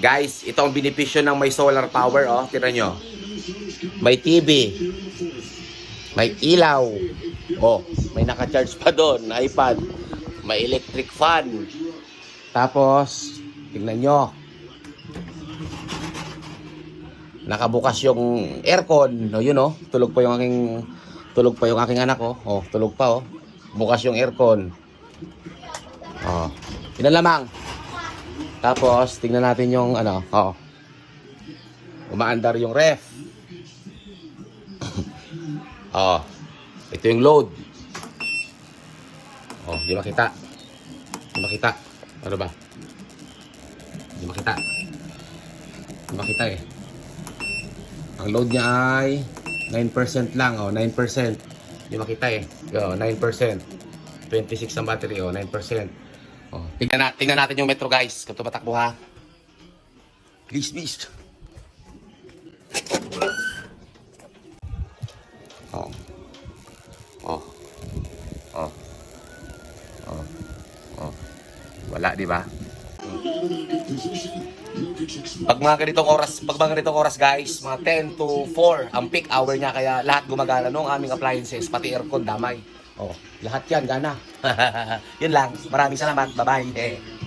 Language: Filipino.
Guys, ito ang benepisyo ng may solar power, oh. Tira nyo. May TV. May ilaw. Oh, may naka-charge pa doon, iPad. May electric fan. Tapos, tingnan nyo. Nakabukas yung aircon. Oh, yun oh. Tulog pa yung aking tulog pa yung aking anak oh. Oh, tulog pa oh. Bukas yung aircon. Oh. Yun na lamang. Tapos, tingnan natin yung ano, oh. Umaandar yung ref. oh. Ito yung load. Oh, di makita. Di makita. Ano ba? Di makita. Di makita eh. Ang load niya ay 9% lang, oh, 9%. Di makita eh. Oh, 9%. 26 ang battery, oh, 9%. Oh, tingnan, na, tingnan natin yung metro guys. Kung tumatakbo ha. Please, please. Oh. Oh. Oh. Oh. Oh. Wala, di ba? Pag mga ganitong oras, pag mga ganitong oras guys, mga 10 to 4 ang peak hour niya kaya lahat gumagana nung aming appliances, pati aircon damay. Oh, lahat 'yan gana. Yun lang. Maraming salamat. Bye-bye. Eh.